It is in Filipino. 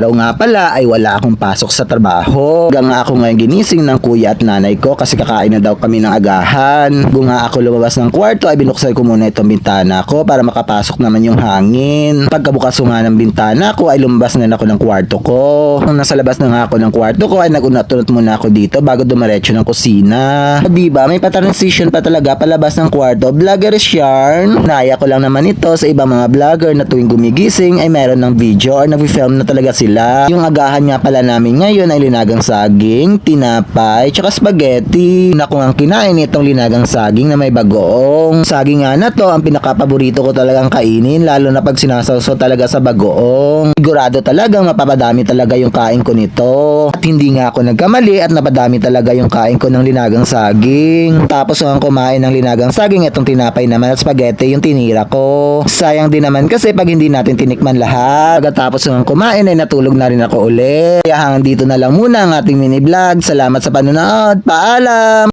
araw nga pala ay wala akong pasok sa trabaho. Hanggang ako ngayon ginising ng kuya at nanay ko kasi kakain na daw kami ng agahan. Kung nga ako lumabas ng kwarto ay binuksan ko muna itong bintana ko para makapasok naman yung hangin. Pagkabukas nga ng bintana ko ay lumabas na ako ng kwarto ko. Nung nasa labas na nga ako ng kwarto ko ay nagunat-unat muna ako dito bago dumiretso ng kusina. Diba may pa-transition pa talaga palabas ng kwarto. Vlogger is yarn. Naya ko lang naman ito sa ibang mga vlogger na tuwing gumigising ay meron ng video or nag-film na talaga sila. Yung agahan nga pala namin ngayon ay linagang saging, tinapay, tsaka spaghetti. Na kung ang kinain itong linagang saging na may bagoong. Saging nga na to ang pinakapaborito ko talagang kainin lalo na pag sinasawsaw talaga sa bagoong. Sigurado talaga mapapadami talaga yung kain ko nito. At hindi nga ako nagkamali at napadami talaga yung kain ko ng linagang saging. Tapos ang kumain ng linagang saging itong tinapay naman at spaghetti yung tinira ko. Sayang din naman kasi pag hindi natin tinikman lahat. Pagkatapos ng kumain ay natulog na rin ako ulit. Kaya hanggang dito na lang muna ang ating mini vlog. Salamat sa panonood. Paalam!